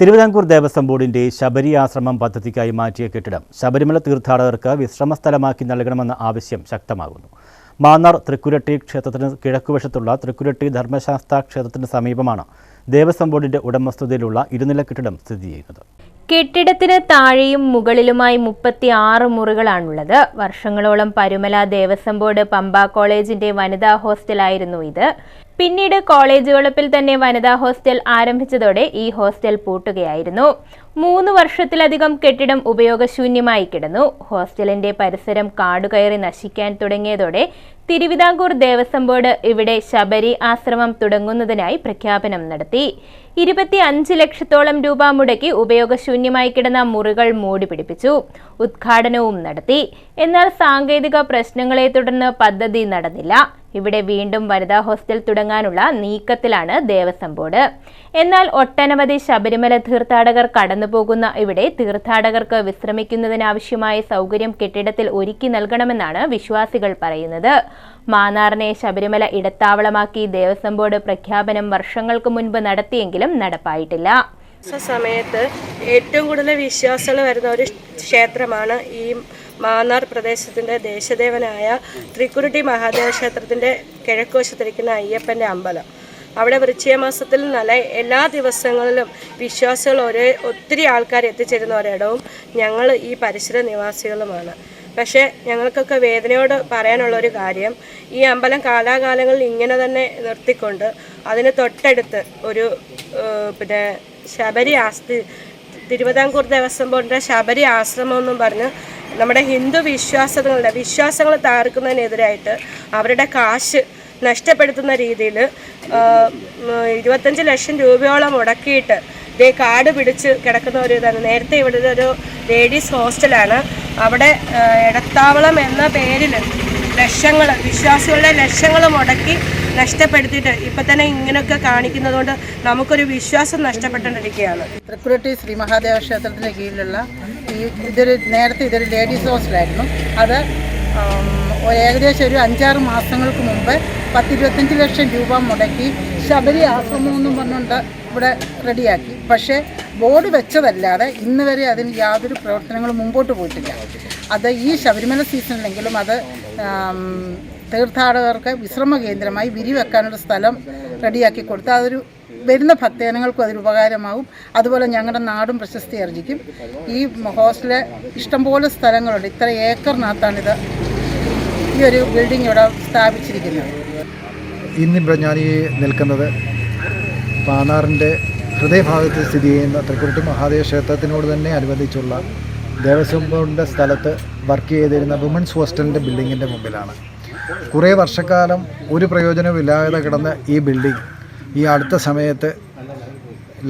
തിരുവിതാംകൂർ ദേവസ്വം ബോർഡിന്റെ ശബരി ആശ്രമം പദ്ധതിക്കായി മാറ്റിയ കെട്ടിടം ശബരിമല തീർത്ഥാടകർക്ക് വിശ്രമ സ്ഥലമാക്കി നൽകണമെന്ന ആവശ്യം ശക്തമാകുന്നു. മാന്നാർ തൃക്കുരട്ടി ക്ഷേത്രത്തിന് കിഴക്കുവശത്തുള്ള തൃക്കുരട്ടി ധർമ്മശാസ്ത്ര ക്ഷേത്രത്തിന് സമീപമാണ് ദേവസ്വം ബോർഡിന്റെ ഉടമസ്ഥതയിലുള്ള ഇരുനില കെട്ടിടം സ്ഥിതി ചെയ്യുന്നത്. കെട്ടിടത്തിന് താഴെയും മുകളിലുമായി മുപ്പത്തി ആറ് മുറികളാണുള്ളത്. വർഷങ്ങളോളം പരുമല ദേവസ്വം ബോർഡ് പമ്പ കോളേജിന്റെ വനിതാ ഹോസ്റ്റലായിരുന്നു ഇത്. പിന്നീട് കോളേജ് വളപ്പിൽ തന്നെ വനിതാ ഹോസ്റ്റൽ ആരംഭിച്ചതോടെ ഈ ഹോസ്റ്റൽ പൂട്ടുകയായിരുന്നു. മൂന്ന് വർഷത്തിലധികം കെട്ടിടം ഉപയോഗശൂന്യമായി കിടന്നു. ഹോസ്റ്റലിന്റെ പരിസരം കാടുകയറി നശിക്കാൻ തുടങ്ങിയതോടെ തിരുവിതാംകൂർ ദേവസ്വം ബോർഡ് ഇവിടെ ശബരി ആശ്രമം തുടങ്ങുന്നതിനായി പ്രഖ്യാപനം നടത്തി. ഇരുപത്തി അഞ്ച് ലക്ഷത്തോളം രൂപ മുടക്കി ഉപയോഗശൂന്യമായി കിടന്ന മുറികൾ മൂടി പിടിപ്പിച്ചു. ഉദ്ഘാടനവും നടത്തി. എന്നാൽ സാങ്കേതിക പ്രശ്നങ്ങളെ തുടർന്ന് പദ്ധതി നടന്നില്ല. ഇവിടെ വീണ്ടും വനിതാ ഹോസ്റ്റൽ തുടങ്ങാനുള്ള നീക്കത്തിലാണ് ദേവസ്വം ബോർഡ്. എന്നാൽ ഒട്ടനവധി ശബരിമല തീർത്ഥാടകർ കടന്നുപോകുന്ന ഇവിടെ തീർത്ഥാടകർക്ക് വിശ്രമിക്കുന്നതിനാവശ്യമായ സൗകര്യം കെട്ടിടത്തിൽ ഒരുക്കി നൽകണമെന്നാണ് വിശ്വാസികൾ പറയുന്നത്. മാന്നാറിനെ ശബരിമല ഇടത്താവളമാക്കി ദേവസ്വം ബോർഡ് പ്രഖ്യാപനം വർഷങ്ങൾക്ക് മുൻപ് നടത്തിയെങ്കിലും നടപ്പായിട്ടില്ല. സമയത്ത് ഏറ്റവും കൂടുതൽ വിശ്വാസികൾ വരുന്ന ഒരു ക്ഷേത്രമാണ് ഈ മാന്നാർ പ്രദേശത്തിന്റെ ദേശദേവനായ ത്രിക്കുരുട്ടി മഹാദേവ ക്ഷേത്രത്തിന്റെ കിഴക്കുവശത്തിരിക്കുന്ന അയ്യപ്പന്റെ അമ്പലം. അവിടെ വൃശ്ചിക മാസത്തിൽ നല്ല എല്ലാ ദിവസങ്ങളിലും വിശ്വാസികൾ ഒരേ ഒത്തിരി ആൾക്കാർ എത്തിച്ചേരുന്ന ഒരിടവും ഞങ്ങൾ ഈ പരിസര നിവാസികളുമാണ്. പക്ഷേ ഞങ്ങൾക്കൊക്കെ വേദനയോട് പറയാനുള്ള ഒരു കാര്യം ഈ അമ്പലം കാലാകാലങ്ങളിൽ ഇങ്ങനെ തന്നെ നിർത്തിക്കൊണ്ട് അതിന് തൊട്ടടുത്ത് ഒരു പിന്നെ ശബരി ആസ്തി തിരുവിതാംകൂർ ദേവസ്വം ബോർഡിന്റെ ശബരി ആശ്രമം എന്നും പറഞ്ഞ് നമ്മുടെ ഹിന്ദു വിശ്വാസങ്ങളുടെ വിശ്വാസങ്ങൾ തകർക്കുന്നതിനെതിരായിട്ട് അവരുടെ കാശ് നഷ്ടപ്പെടുത്തുന്ന രീതിയിൽ ഇരുപത്തഞ്ച് ലക്ഷം രൂപയോളം മുടക്കിയിട്ട് ഇതേ കാട് പിടിച്ച് കിടക്കുന്ന ഒരു ഇതാണ്. നേരത്തെ ഇവിടെ ഒരു ലേഡീസ് ഹോസ്റ്റലാണ്. അവിടെ ഇടത്താവളം എന്ന പേരിൽ ലക്ഷങ്ങൾ വിശ്വാസികളുടെ ലക്ഷങ്ങൾ മുടക്കി നഷ്ടപ്പെടുത്തിയിട്ട് ഇപ്പം തന്നെ ഇങ്ങനെയൊക്കെ കാണിക്കുന്നത് കൊണ്ട് നമുക്കൊരു വിശ്വാസം നഷ്ടപ്പെട്ടുകൊണ്ടിരിക്കുകയാണ്. തൃക്കുരട്ടി ശ്രീ മഹാദേവ ക്ഷേത്രത്തിന് കീഴിലുള്ള ഈ ഇതൊരു നേരത്തെ ഇതൊരു ലേഡീസ് ഹോസ്റ്റലായിരുന്നു. അത് ഏകദേശം ഒരു അഞ്ചാറ് മാസങ്ങൾക്ക് മുമ്പ് പത്തിരുപത്തഞ്ച് ലക്ഷം രൂപ മുടക്കി ശബരി ആശ്രമം എന്നും പറഞ്ഞുകൊണ്ട് ഇവിടെ റെഡിയാക്കി. പക്ഷേ ബോർഡ് വെച്ചതല്ലാതെ ഇന്ന് വരെ അതിന് യാതൊരു പ്രവർത്തനങ്ങളും മുമ്പോട്ട് പോയിട്ടില്ല. അത് ഈ ശബരിമല സീസണിലെങ്കിലും അത് തീർത്ഥാടകർക്ക് വിശ്രമ കേന്ദ്രമായി വിരിവെക്കാനുള്ള സ്ഥലം റെഡിയാക്കി കൊടുത്ത് അതൊരു വരുന്ന ഭക്തജനങ്ങൾക്കും അതൊരു ഉപകാരമാവും. അതുപോലെ ഞങ്ങളുടെ നാടും പ്രശസ്തി അർജിക്കും ഈ ഹോസ്റ്റൽ ഇഷ്ടംപോലെ സ്ഥലങ്ങളുണ്ട്. ഇത്ര ഏക്കറിനകത്താണിത് ഈ ഒരു ബിൽഡിംഗ് ഇവിടെ സ്ഥാപിച്ചിരിക്കുന്നത്. ഇന്നിപ്പോൾ ഞാൻ ഈ നിൽക്കുന്നത് പാനാറിന്റെ ഹൃദയഭാഗത്ത് സ്ഥിതി ചെയ്യുന്ന തൃക്കുരുട്ടി മഹാദേവ ക്ഷേത്രത്തിനോട് തന്നെ അനുബന്ധിച്ചുള്ള ദേവസ്വം ബോർഡിന്റെ സ്ഥലത്ത് വർക്ക് ചെയ്തിരുന്ന വുമൻസ് ഹോസ്റ്റലിന്റെ ബിൽഡിങ്ങിന്റെ മുമ്പിലാണ്. കുറേ വർഷക്കാലം ഒരു പ്രയോജനമില്ലാതെ കിടന്ന ഈ ബിൽഡിംഗ് ഈ അടുത്ത സമയത്ത്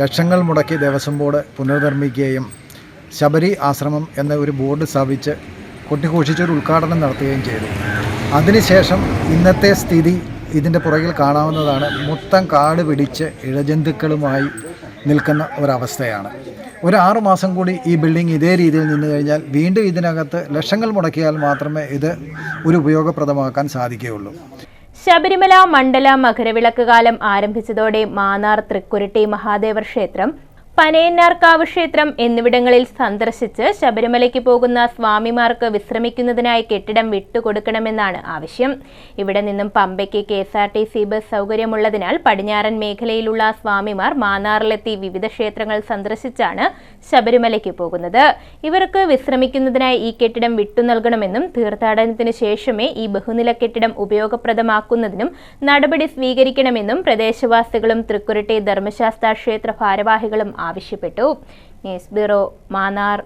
ലക്ഷങ്ങൾ മുടക്കി ദേവസ്വം ബോർഡ് പുനർനിർമ്മിക്കുകയും ശബരി ആശ്രമം എന്ന ഒരു ബോർഡ് സ്ഥാപിച്ച് കൊട്ടിഘോഷിച്ചൊരു ഉദ്ഘാടനം നടത്തുകയും ചെയ്തു. അതിനുശേഷം ഇന്നത്തെ സ്ഥിതി ഇതിന്റെ പുറകിൽ കാണാവുന്നതാണ് മൊത്തം കാട് പിടിച്ച് ഇഴജന്തുക്കളുമായി നിൽക്കുന്ന ഒരവസ്ഥയാണ്. ഒരു ആറു മാസം കൂടി ഈ ബിൽഡിംഗ് ഇതേ രീതിയിൽ നിന്ന് കഴിഞ്ഞാൽ വീണ്ടും ഇതിനകത്ത് ലക്ഷങ്ങൾ മുടക്കിയാൽ മാത്രമേ ഇത് ഒരു ഉപയോഗപ്രദമാക്കാൻ സാധിക്കുകയുള്ളൂ. ശബരിമല മണ്ഡല മകരവിളക്ക് കാലം ആരംഭിച്ചതോടെ മാന്നാർ തൃക്കുരുട്ടി മഹാദേവ ക്ഷേത്രം പനയന്നാർക്കാവ് ക്ഷേത്രം എന്നിവിടങ്ങളിൽ സന്ദർശിച്ച് ശബരിമലയ്ക്ക് പോകുന്ന സ്വാമിമാർക്ക് വിശ്രമിക്കുന്നതിനായി കെട്ടിടം വിട്ടുകൊടുക്കണമെന്നാണ് ആവശ്യം. ഇവിടെ നിന്നും പമ്പയ്ക്ക് K S R T C bus സൗകര്യമുള്ളതിനാൽ പടിഞ്ഞാറൻ മേഖലയിലുള്ള സ്വാമിമാർ മാന്നാറിലെത്തി വിവിധ ക്ഷേത്രങ്ങൾ സന്ദർശിച്ചാണ് ശബരിമലയ്ക്ക് പോകുന്നത്. ഇവർക്ക് വിശ്രമിക്കുന്നതിനായി ഈ കെട്ടിടം വിട്ടു നൽകണമെന്നും തീർത്ഥാടനത്തിന് ശേഷമേ ഈ ബഹുനില കെട്ടിടം ഉപയോഗപ്രദമാക്കുന്നതിനും നടപടി സ്വീകരിക്കണമെന്നും പ്രദേശവാസികളും തൃക്കുരട്ടി ധർമ്മശാസ്ത്ര ക്ഷേത്ര ഭാരവാഹികളും ആവശ്യപ്പെട്ടു. News bureau Mannar.